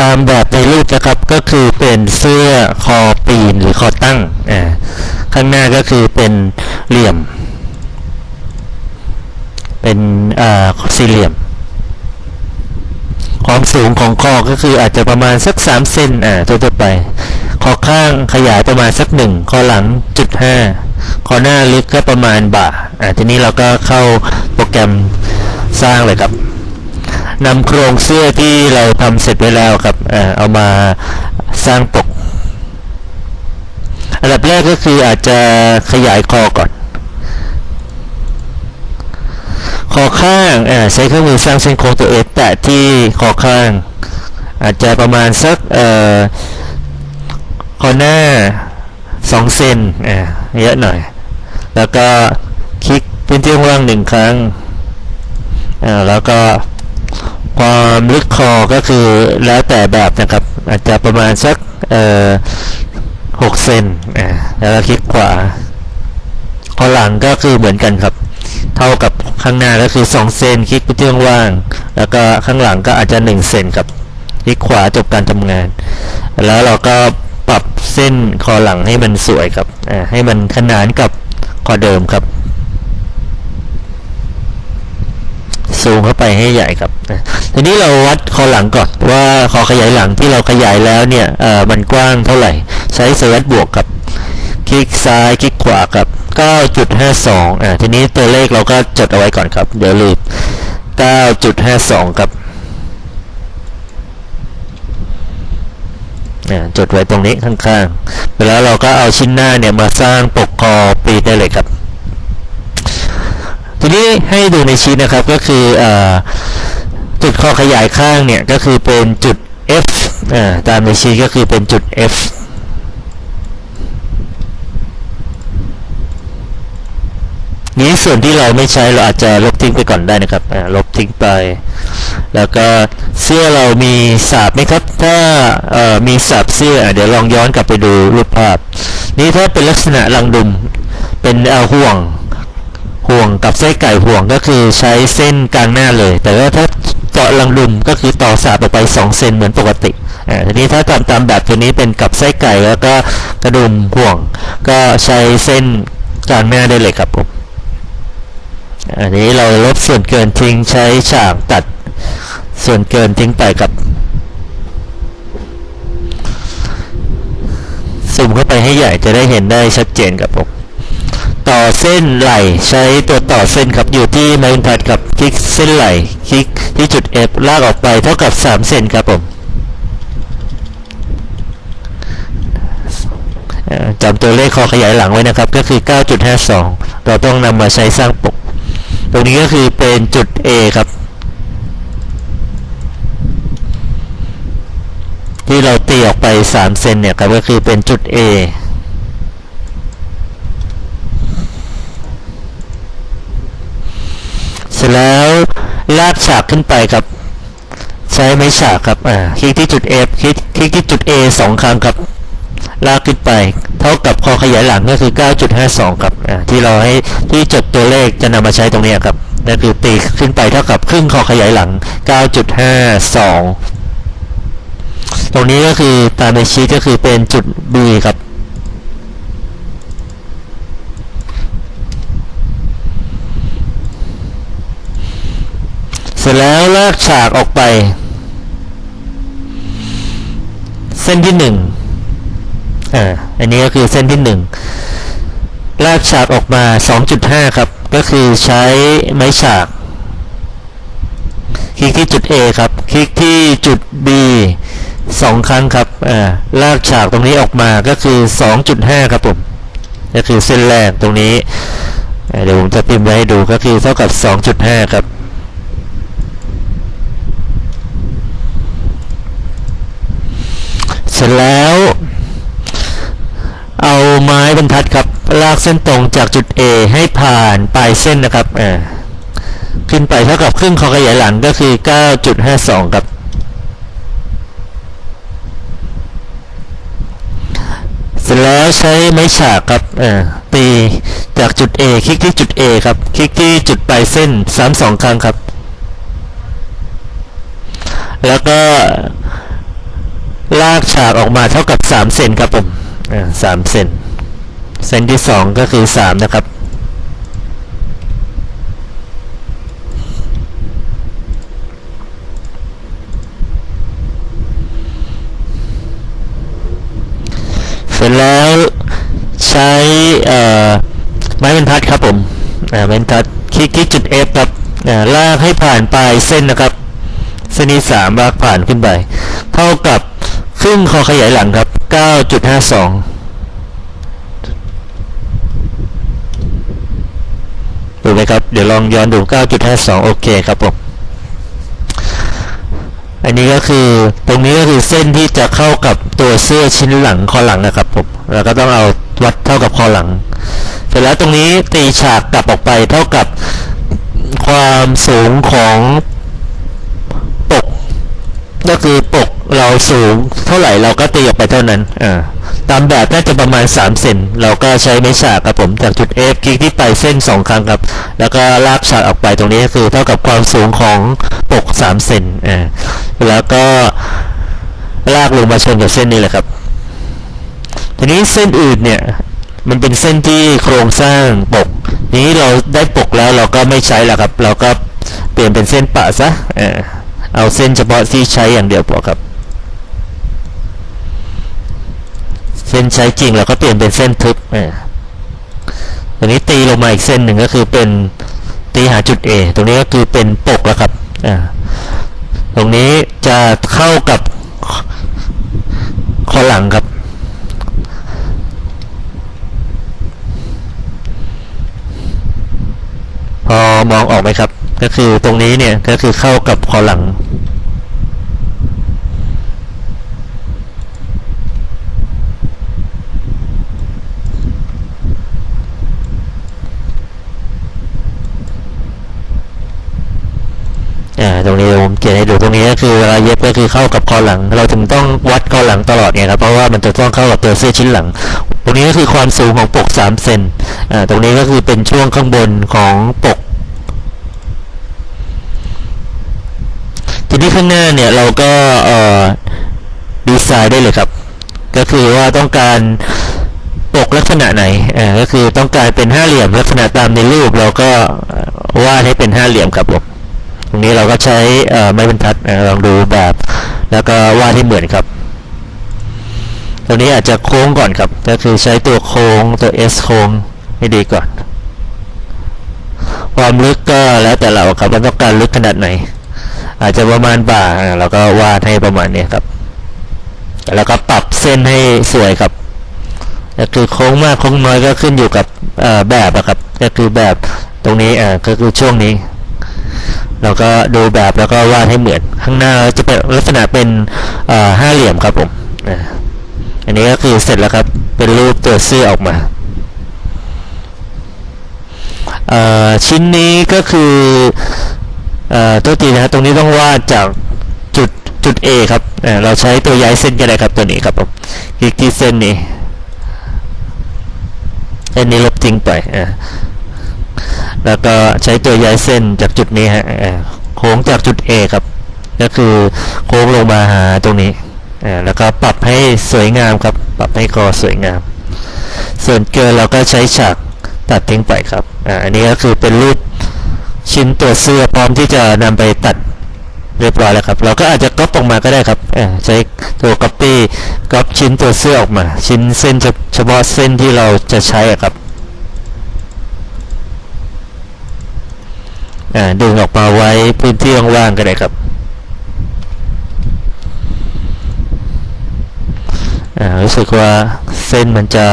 ตามแบบในรูปนะครับก็คือเป็นเสื้อคอปีนหรือคอตั้งอ่าข้างหน้าก็คือเป็นเหลี่ยม เป็นอ่าสี่เหลี่ยม ความสูงของคอก็คืออาจจะประมาณสักสามเซนอ่าทั่วไปคอข้างขยายประมาณสักหนึ่งคอหลังจุดห้าคอหน้าลึกก็ประมาณบ่าอ่าทีนี้เราก็เข้าโปรแกรมสร้างเลยครับ นำโครงเสื้อที่เราทำเสร็จไว้แล้วครับอ่าเอามาสร้างปก อันดับแรกก็คืออาจจะขยายคอก่อน คอข้างอ่าใช้เครื่องมือสร้างเส้นโค้งตัวเอสแตะที่คอข้าง อาจจะประมาณสักเอ่อคอหน้า2เซนอ่าเยอะหน่อย แล้วก็คลิกพื้นที่ว่างหนึ่งครั้งอ่าแล้วก็ ความลึกคอก็คือแล้วแต่แบบนะครับ อาจจะประมาณสักเอ่อ6เซนอ่าแล้วก็คลิกขวาคอหลังก็คือเหมือนกันครับ เท่ากับข้างหน้าก็คือ 2 เซนคลิกไปที่ว่างๆแล้วก็ข้างหลังก็อาจจะ 1 เซนครับคลิกขวาจบการทำงาน แล้วเราก็ปรับเส้นคอหลังให้มันสวยครับอ่าให้มันขนานกับคอเดิมครับ ซูมเข้าไปให้ใหญ่ครับทีนี้เราวัดคอหลังก่อนว่าคอขยายหลังที่เราขยายแล้วเนี่ยเอ่อมันกว้างเท่าไหร่ ใช้สวัสดบวกครับ คลิกซ้ายคลิกขวาครับ 9.52อ่าทีนี้ตัวเลขเราก็จดเอาไว้ก่อนครับ เดี๋ยวลืม9.52 ครับอ่าจดไว้ตรงนี้ข้างๆ แล้วเราก็เอาชิ้นหน้าเนี่ยมาสร้างปกคอปีได้เลยครับ ทีนี้ให้ดูในชีตนะครับก็คืออจุดคอขยายข้างเนี่ยก็คือเป็นจุด F ตามในชีตก็คือเป็นจุด F นี้ส่วนที่เราไม่ใช้เราอาจจะลบทิ้งไปก่อนได้นะครับลบทิ้งไป แล้วก็เสื้อเรามีสาบไหมครับ ถ้ามีสาบเสื้อเดี๋ยวลองย้อนกลับไปดูรูปภาพ นี่ถ้าเป็นลักษณะลังดุมเป็นห่วง ห่วงกับไส้ไก่ห่วงก็คือใช้เส้นกลางหน้าเลย แต่ว่าถ้าเจาะลังดุมก็คือต่อสาบออกไป2เซนเหมือนปกติอ่าทีนี้ถ้าตามตามแบบตัวนี้เป็นกับไส้ไก่แล้วก็กระดุมห่วง ก็ใช้เส้นกลางหน้าได้เลยครับผมอันนี้เราลบส่วนเกินทิ้งใช้ฉากตัดส่วนเกินทิ้งไปกับซูมเข้าไปให้ใหญ่จะได้เห็นได้ชัดเจนครับผม เส้นไหลใช้ตัวต่อเส้นครับอยู่ที่ไม้บรรทัดกับคลิกเส้นไหลคลิกที่จุด F ลากออกไปเท่ากับ 3 เซนครับผมจำตัวเลขคอขยายหลังไว้นะครับ ก็คือ 9.52 เราต้องนำมาใช้สร้างปก ตรงนี้ก็คือเป็นจุด A ครับ ที่เราตีออกไป 3 เซนเนี่ยครับก็คือเป็นจุด A เสร็จแล้วลากฉากขึ้นไปครับ ใช้ไม้ฉากครับอ่าคลิกที่จุด F คลิกคลิกที่จุด A สองครั้งครับ ลากขึ้นไป เท่ากับคอขยายหลังก็คือ 9.52 ครับอ่าที่เราให้ที่จดตัวเลขจะนำมาใช้ตรงนี้ครับนั่นคือตีขึ้นไปเท่ากับครึ่งคอขยายหลัง 9.52 ตรงนี้ก็คือตามในชีตก็คือเป็นจุด B ครับ ร็จแล้วลากฉากออกไป เส้นที่หนึ่งอ่าอันนี้ก็คือเส้นที่หนึ่งลากฉากออกมา 2.5 ครับ ก็คือใช้ไม้ฉาก คลิกที่จุด A ครับ คลิกที่จุด B สองครั้งครับอ่าลากฉากตรงนี้ออกมาก็คือ 2.5 ครับผม ก็คือเส้นแรกตรงนี้ เดี๋ยวผมจะพิมพ์ไว้ให้ดูก็คือเท่ากับ 2.5 ครับ เสร็จแล้ว เอาไม้บรรทัดครับ ลากเส้นตรงจากจุด A ให้ผ่านปลายเส้นนะครับอ่าขึ้นไปเท่ากับครึ่งคองขยายหลังก็คือ 9.52 ครับ เสร็จแล้วใช้ไม้ฉากครับอ่าตีจากจุด A คลิกที่จุด A ครับ คลิกที่จุดปลายเส้นซ้ำสองครั้งครับ แล้วก็ ลากฉากออกมาเท่ากับ3เซนครับผมอ่าสามเซนเซนที่2ก็คือ3นะครับเสร็จแล้วใช้อ่อไม้บรรทัดครับผมอ่าบรรทัดคลิกที่จุด F ครับอ่าลากให้ผ่านปลายเส้นนะครับ เส้นที่สามลากผ่านขึ้นไป เท่ากับ ครึ่งคอขยายหลังครับ 9.52 ดูไหมครับ เดี๋ยวลองย้อนดู 9.52 โอเคครับผม อันนี้ก็คือตรงนี้ก็คือเส้นที่จะเข้ากับตัวเสื้อชิ้นหลังคอหลังนะครับผมเราก็ต้องเอาวัดเท่ากับคอหลัง เสร็จแล้วตรงนี้ตีฉากกลับออกไปเท่ากับความสูงของปก ก็คือปก เราสูงเท่าไหร่เราก็ตีออกไปเท่านั้นอ่าตามแบบน่าจะประมาณ 3 เซนเราก็ใช้ไม้ฉากครับผมจากจุด F คลิกที่ไปเส้น 2 ครั้งครับ แล้วก็ลากฉากออกไปตรงนี้ก็คือเท่ากับความสูงของปก 3 เซนอ่าแล้วก็ลากลงมาชนกับเส้นนี้แหละครับ ทีนี้เส้นอื่นเนี่ยมันเป็นเส้นที่โครงสร้างปก นี้เราได้ปกแล้วเราก็ไม่ใช้แล้วครับ เราก็เปลี่ยนเป็นเส้นปะซะ เออเอาเส้นเฉพาะที่ใช้อย่างเดียวพอครับ เส้นใช้จริงเราก็เปลี่ยนเป็นเส้นทึบเออตรงนี้ตีลงมาอีกเส้นหนึ่งก็คือเป็นตีหาจุด A ตรงนี้ก็คือเป็นปกแล้วครับอ่าตรงนี้จะเข้ากับคอหลังครับ พอมองออกไหมครับ ก็คือตรงนี้เนี่ยก็คือเข้ากับคอหลัง อ่า ตรงนี้ผมเขี ยนให้ดูตรงนี้ก็คือเวลาเย็บก็คือเข้ากับคอหลัง เราถึงต้องวัดคอหลังตลอดไงครับเพราะว่ามันจะต้องเข้ากับตัวเสื้อชิ้นหลัง ตรงนี้ก็คือความสูงของปก3เซนอ่าตรงนี้ก็คือเป็นช่วงข้างบนของปกทีนี้ข้างหน้าเนี่ยเราก็เอ่อดีไซน์ได้เลยครับ ก็คือว่าต้องการปกลักษณะไหนอ่าก็คือต้องการเป็นห้าเหลี่ยมลักษณะตามในรูปเราก็วาดให้เป็นห้าเหลี่ยมครับผม ตรงนี้เราก็ใช้ไม้บรรทัดลองดูแบบ แล้วก็วาดให้เหมือนครับตรงนี้อาจจะโค้งก่อนครับ ก็คือใช้ตัวโค้งตัว S โค้งให้ดีก่อน ความลึกก็แล้วแต่เราครับว่าต้องการลึกขนาดไหน อาจจะประมาณบ่าเราก็วาดให้ประมาณนี้ครับแล้วก็ปรับเส้นให้สวยครับก็คือโค้งมากโค้งน้อยก็ขึ้นอยู่กับแบบอะครับ ก็คือแบบตรงนี้อ่าก็คือช่วงนี้ เราก็ดูแบบแล้วก็วาดให้เหมือน ข้างหน้าจะเป็นลักษณะเป็นห้าเหลี่ยมครับผมอันนี้ก็คือเสร็จแล้วครับ เป็นรูปตัวเสื้อออกมาชิ้นนี้ก็คืออตัวทีนะตรงนี้ต้องวาดจากจุดจุด A ครับเเราใช้ตัวย้ายเส้นก็ได้ครับตัวนี้ครับผมคลิกที่เส้นนี้เส้นนี้ลบทิ้งไปอ่า แล้วก็ใช้ตัวย้ายเส้นจากจุดนี้ฮะโค้งจากจุด A ครับ ก็คือโค้งลงมาหาตรงนี้แล้วก็ปรับให้สวยงามครับ ปรับให้คอสวยงาม ส่วนเกินเราก็ใช้ฉากตัดทิ้งไปครับอ,อันนี้ก็คือเป็นรูปชิ้นตัวเสื้อพร้อมที่จะนำไปตัดเรียบร้อยแล้วครับ เราก็อาจจะก๊อปออกมาก็ได้ครับใช้ตัว copy ก๊อปชิ้นตัวเสื้อออกมา ชิ้นเส้นเฉพาะเส้นที่เราจะใช้ครับ อ่า ดึงออกมาไว้พื้นที่ว่างๆก็ได้ครับรู้สึกว่าเส้นมันจะ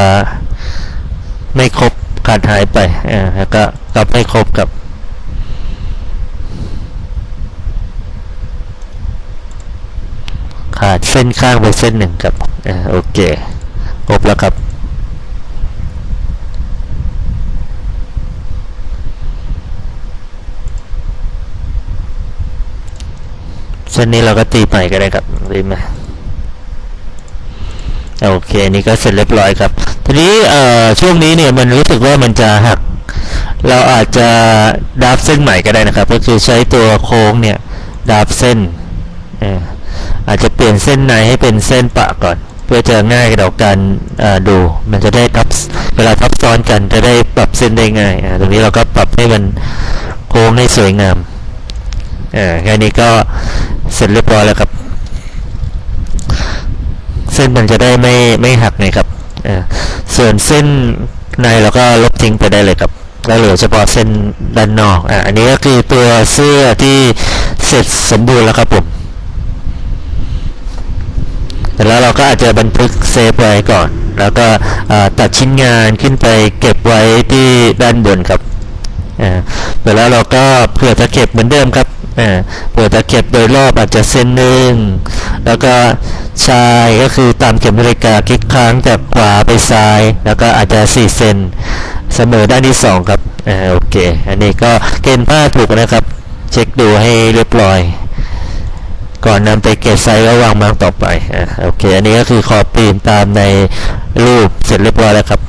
ไม่ครบขาดหายไปแล้วก็กลับไม่ครบกับขาดเส้นข้างไปเส้นหนึ่งครับอโอเคครบแล้วครับ เส้นนี้เราก็ตีไปก็ได้ครับดีไหมโอเคนี่ก็เสร็จเรียบร้อยครับ ทีนี้เอ่อช่วงนี้เนี่ยมันรู้สึกว่ามันจะหัก เราอาจจะดับเส้นใหม่ก็ได้นะครับ ก็คือใช้ตัวโค้งเนี่ยดับเส้นอาจจะเปลี่ยนเส้นในให้เป็นเส้นปะก่อน เพื่อจะง่ายต่อการดู มันจะได้ทับเวลาทับซ้อนกันจะได้ปรับเส้นได้ง่ายตรงนี้เราก็ปรับให้มันโค้งให้สวยงามอ่าแค่นี้ก็ เสร็จเรียบร้อยแล้วครับ เส้นมันจะได้ไม่ไม่หักไงครับอ่าส่วนเส้นในเราก็ลบทิ้งไปได้เลยครับแล้วเหลือเฉพาะเส้นด้านนอกอ่าอันนี้ก็คือตัวเสื้อที่เสร็จสมบูรณ์แล้วครับผมแต่แล้วเราก็อาจจะบันทึกเซฟไว้ก่อน แล้วก็อ่าตัดชิ้นงานขึ้นไปเก็บไว้ที่ด้านบนครับอ่าเสร็จแล้วเราก็เผื่อจะเก็บเหมือนเดิมครับ อ่าเผื่อจะเก็บโดยรอบอาจจะเส้นหนึ่ง แล้วก็ชายก็คือตามเข็มนาฬิกาคลิกค้างจากขวาไปซ้าย แล้วก็อาจจะ 4 เซนเสมอด้านที่สองครับอ่าโอเค อันนี้ก็เกณฑ์ผ้าถูกนะครับ เช็คดูให้เรียบร้อย ก่อนนำไปเก็บไซส์ก็วางมาร์กต่อไปอ่าโอเค อันนี้ก็คือขอบปีนตามในรูปเสร็จเรียบร้อยแล้วครับ